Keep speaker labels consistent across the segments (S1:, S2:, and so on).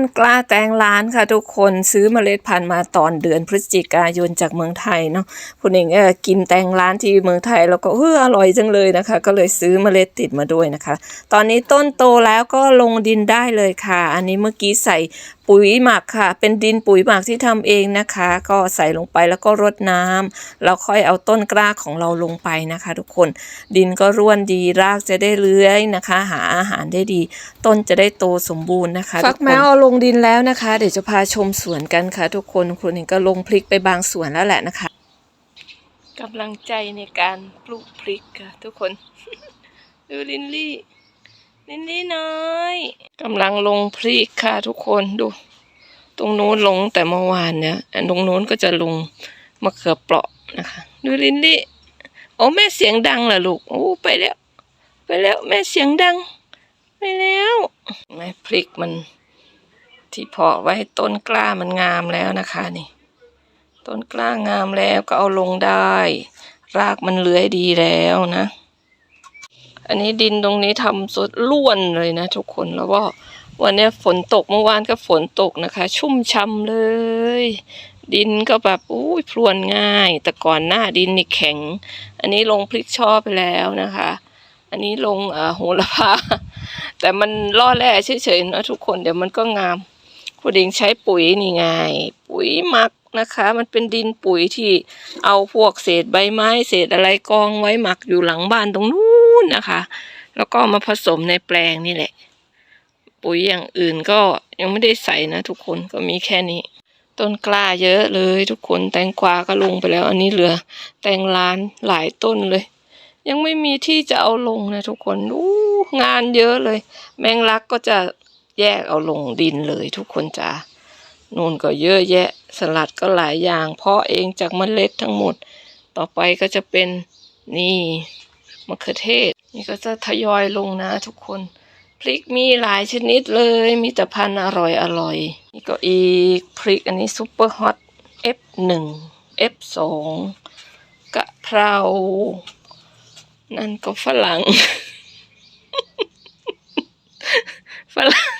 S1: นกล้าแตงร้านค่ะทุกคนซื้อเมล็ดพันธุ์มาตอนเดือนพฤศจิกายนจากเมืองไทยเนาะคุณเองเออกินแตงร้านที่เมืองไทยแล้วก็เอออร่อยจังเลยนะคะ ก็เลยซื้อเมล็ดติดมาด้วยนะคะ ตอนนี้ต้นโตแล้วก็ลงดินได้เลยค่ะ อันนี้เมื่อกี้ใส่ปุ๋ยหมักค่ะ เป็นดินปุ๋ยหมักที่ทำเองนะคะ ก็ใส่ลงไปแล้วก็รดน้ำแล้วค่อยเอาต้นกล้าของเราลงไปนะคะ ทุกคนดินก็ร่วนดีรากจะได้เลื้อยนะคะ หาอาหารได้ดี ต้นจะได้โตสมบูรณ์นะคะฟักแมวเอาลงงดินแล้วนะคะ เดี๋ยวจะพาชมสวนกันค่ะ ทุกคนคุณเองก็ลงพริกไปบางสวนแล้วแหละนะคะกำลังใจในการปลูกพริกค่ะ ทุกคน ดูลินลี่ ลินลี่น้อยกำลังลงพริกค่ะ ทุกคนดู ตรงนู้นลงแต่เมื่อวานเนี่ยตรงนู้นก็จะลงมะเขือเปราะนะคะ ดูลินลี่โอ้แม่เสียงดังเหรอลูกโอ้ไปแล้ว ไปแล้วแม่เสียงดัง ไปแล้วแม่พริกมัน ที่เพาะไว้ต้นกล้ามันงามแล้วนะคะนี่ ต้นกล้างามแล้วก็เอาลงได้ รากมันเลื้อยดีแล้วนะ อันนี้ดินตรงนี้ทำสดล้วนเลยนะ ทุกคนแล้วก็วันนี้ฝนตกเมื่อวานก็ฝนตกนะคะ ชุ่มช่ำเลย ดินก็แบบอุ้ยพรวนง่าย แต่ก่อนหน้าดินนี่แข็ง อันนี้ลงพริกช่อไปแล้วนะคะ อันนี้ลงโหระพาแต่มันล่อแร่เฉยๆนะทุกคนเดี๋ยวมันก็งาม คุณเองใช้ปุ๋ยนี่ไง ปุ๋ยหมักนะคะ มันเป็นดินปุ๋ยที่เอาพวกเศษใบไม้ เศษอะไรกองไว้หมักอยู่หลังบ้านตรงนู้นนะคะ แล้วก็มาผสมในแปลงนี่แหละ ปุ๋ยอย่างอื่นก็ยังไม่ได้ใส่นะ ทุกคนก็มีแค่นี้ ต้นกล้าเยอะเลยทุกคนแตงกวาก็ลงไปแล้ว อันนี้เหลือ แตงล้านหลายต้นเลย ยังไม่มีที่จะเอาลงนะทุกคนอู้งานเยอะเลย แมงลักก็จะ แยกเอาลงดินเลยทุกคนจ้านู่นก็เยอะแยะ สลัดก็หลายอย่าง เพาะเองจากเมล็ดทั้งหมด ต่อไปก็จะเป็นนี่มะเขือเทศ นี่ก็จะทยอยลงนะทุกคน พริกมีหลายชนิดเลย มีแต่พันอร่อยอร่อย นี่ก็อีกพริกอันนี้ซุปเปอร์ฮอต F1 F2 กะเพรา นั่นก็ฝรั่ง ฝรั่ง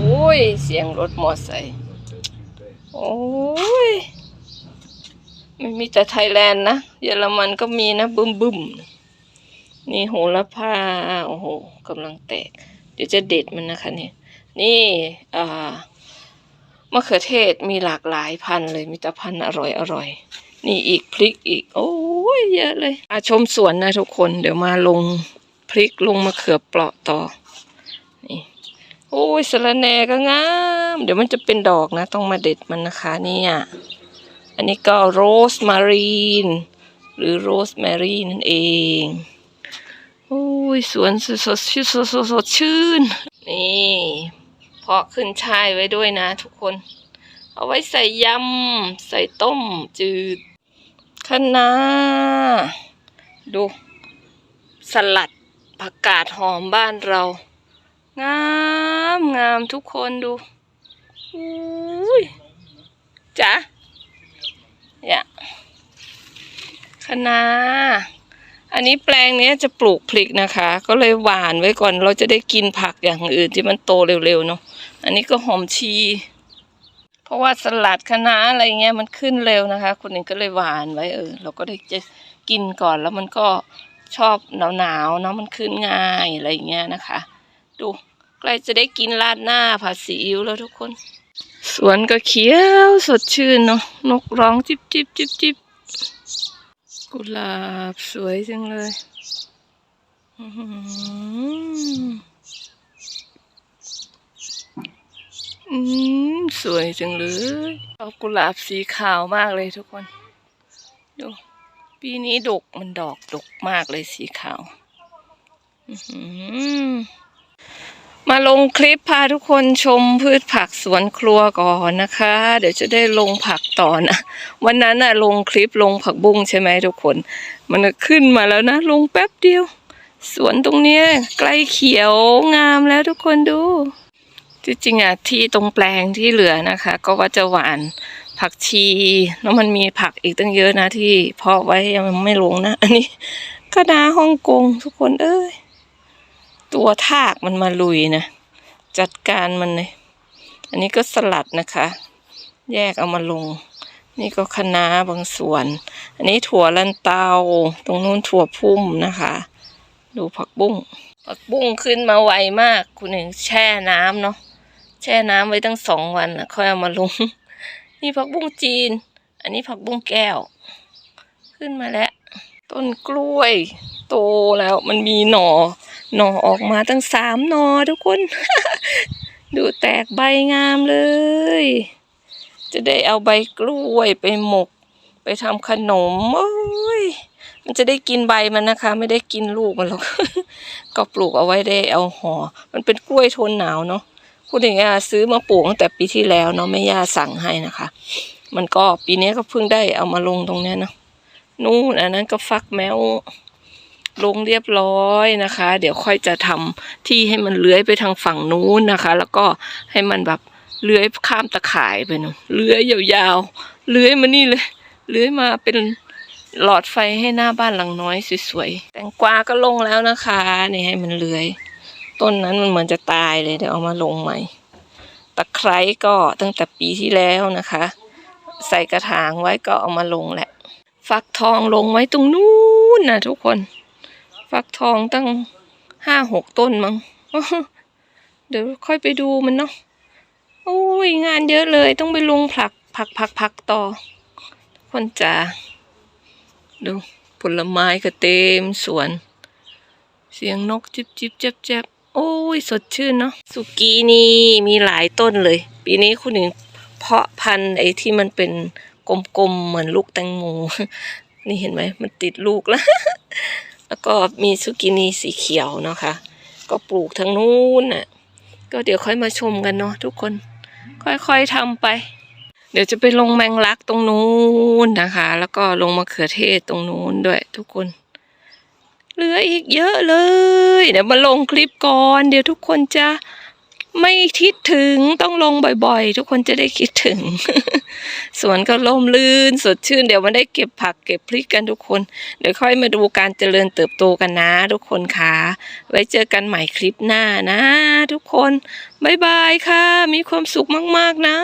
S1: โอ้ย เสีย งรถมอไซค์โอ้ยไม่มีแต่ไทยแลนด์นะ เยอรมันก็มีนะ บึ้มบึมนี่โหระพาโอ้โหกำลังแตก เดี๋ยวจะเด็ดมันนะคะเนี่ย นี่อ่ามะเขือเทศมีหลากหลายพันเลยมีแต่พันอร่อยอร่อยนี่อีกพริกอีก โอ้ยเยอะเลยอาชมสวนนะทุกคน เดี๋ยวมาลงพริกลงมะเขือเปราะต่อนี่ โอ้ยสะระแหน่ก็งาม เดี๋ยวมันจะเป็นดอกนะ ต้องมาเด็ดมันนะคะเนี่ย อันนี้ก็โรสมารีน หรือโรสแมรี่นั่นเองโอ้ยสวนสดสดชื่นสดสดสดชื่น นี่เพาะขึ้นชายไว้ด้วยนะทุกคน เอาไว้ใส่ยำ ใส่ต้มจืดคะน้าดู สลัดผักกาดหอมบ้านเรา งามงามทุกคนดูอุ้ยจ้ะเนี่ยคะนาอันนี้แปลงนี้จะปลูกพริกนะคะ ก็เลยหวานไว้ก่อนเราจะได้กินผักอย่างอื่นที่มันโตเร็วๆเนาะอันนี้ก็หอมชี เพราะว่าสลัดคะน้าอะไรเงี้ยมันขึ้นเร็วนะคะคุณเองก็เลยหวานไว้เออเราก็ได้จะกินก่อนแล้วมันก็ชอบหนาวๆเนาะมันขึ้นง่ายอะไรเงี้ยนะคะ ดูใกล้จะได้กินราดหน้าผัดซีอิ๊วแล้วทุกคน สวนก็เขียวสดชื่นเนาะนกร้องจิบจิบจิบจิบกุหลาบสวยจังเลยอื้อหืออืมสวยจังเลยชอบกุหลาบสีขาวมากเลยทุกคน ดูปีนี้ดกมันดอกดกมากเลยสีขาว อื้อหือ มาลงคลิปพาทุกคนชมพืชผักสวนครัวก่อนนะคะ เดี๋ยวจะได้ลงผักต่อนะวันนั้นน่ะลงคลิปลงผักบุ้งใช่ไหมทุกคน มันขึ้นมาแล้วนะ ลงแป๊บเดียว สวนตรงเนี้ยใกล้เขียวงามแล้วทุกคนดูที่จริงอะที่ตรงแปลงที่เหลือนะคะ ก็ว่าจะหวานผักชี แล้วมันมีผักอีกตั้งเยอะนะที่เพาะไว้ยังไม่ลงนะ อันนี้คะน้าฮ่องกงทุกคนเอ้ย ตัวทากมันมาลุยนะจัดการมันเลย อันนี้ก็สลัดนะคะ แยกเอามาลง นี่ก็คะน้าบางส่วน อันนี้ถั่วลันเตา ตรงนู้นถั่วพุ่มนะคะ ดูผักบุ้ง ผักบุ้งขึ้นมาไวมาก คุณหนึ่งแช่น้ำเนาะ แช่น้ำไว้ตั้งสองวันนะค่อยเอามาลง นี่ผักบุ้งจีน อันนี้ผักบุ้งแก้ว ขึ้นมาแล้ว ต้นกล้วย โตแล้วมันมีหน่อ หน่อออกมาตั้งสามหน่อทุกคน ดูแตกใบงามเลย จะได้เอาใบกล้วยไปหมก ไปทำขนมโอ้ยมันจะได้กินใบมันนะคะ ไม่ได้กินลูกมันหรอก ก็ปลูกเอาไว้ได้เอาห่อมันเป็นกล้วยทนหนาวเนาะพูดอย่างเงี้ยซื้อมาปลูกตั้งแต่ปีที่แล้วเนาะแม่ย่าสั่งให้นะคะ มันก็ปีนี้ก็เพิ่งได้เอามาลงตรงนี้เนาะนู่นอันนั้นก็ฟักแมว ลงเรียบร้อยนะคะ เดี๋ยวค่อยจะทำที่ให้มันเลื้อยไปทางฝั่งนู้นนะคะ แล้วก็ให้มันแบบเลื้อยข้ามตะข่ายไปนู่นเลื้อยยาวๆเลื้อยมานี่เลยเลื้อยมาเป็นหลอดไฟให้หน้าบ้านหลังน้อยสวยๆแตงกวาก็ลงแล้วนะคะนี่ให้มันเลื้อยต้นนั้นมันเหมือนจะตายเลยเดี๋ยวเอามาลงใหม่ตะไคร้ก็ตั้งแต่ปีที่แล้วนะคะ ใส่กระถางไว้ก็เอามาลงแหละ ฟักทองลงไว้ตรงนู้นนะทุกคน ฟักทองตั้งห้าหกต้นมั้งเดี๋ยวค่อยไปดูมันเนาะโอ้ยงานเยอะเลยต้องไปลงผักผักผักผักต่อ คนจ๋าดูผลไม้ก็เต็มสวน เสียงนกจิบจิบเจ็บเจ็บโอ้ยสดชื่นเนาะสุกี้นี่มีหลายต้นเลย ปีนี้คุณหนึ่งเพาะพันธุ์ไอ้ที่มันเป็นกลมๆเหมือนลูกแตงโมนี่เห็นไหมมันติดลูกแล้ว แล้วก็มีซุกินีสีเขียวเนาะคะ ก็ปลูกทางนู้นน่ะ ก็เดี๋ยวค่อยมาชมกันเนาะทุกคน ค่อยๆทำไป เดี๋ยวจะไปลงแมงลักตรงนู้นนะคะ แล้วก็ลงมะเขือเทศตรงนู้นด้วย ทุกคน เหลืออีกเยอะเลย เดี๋ยวมาลงคลิปก่อน เดี๋ยวทุกคนจะ ไม่คิดถึงต้องลงบ่อยๆ ทุกคนจะได้คิดถึง สวนก็ล่มลื่นสดชื่น เดี๋ยวมันได้เก็บผักเก็บพริกกันทุกคน เดี๋ยวค่อยมาดูการเจริญเติบโตกันนะ ทุกคนค่ะ ไว้เจอกันใหม่คลิปหน้านะ ทุกคน บ๊ายบายค่ะ มีความสุขมากๆนะ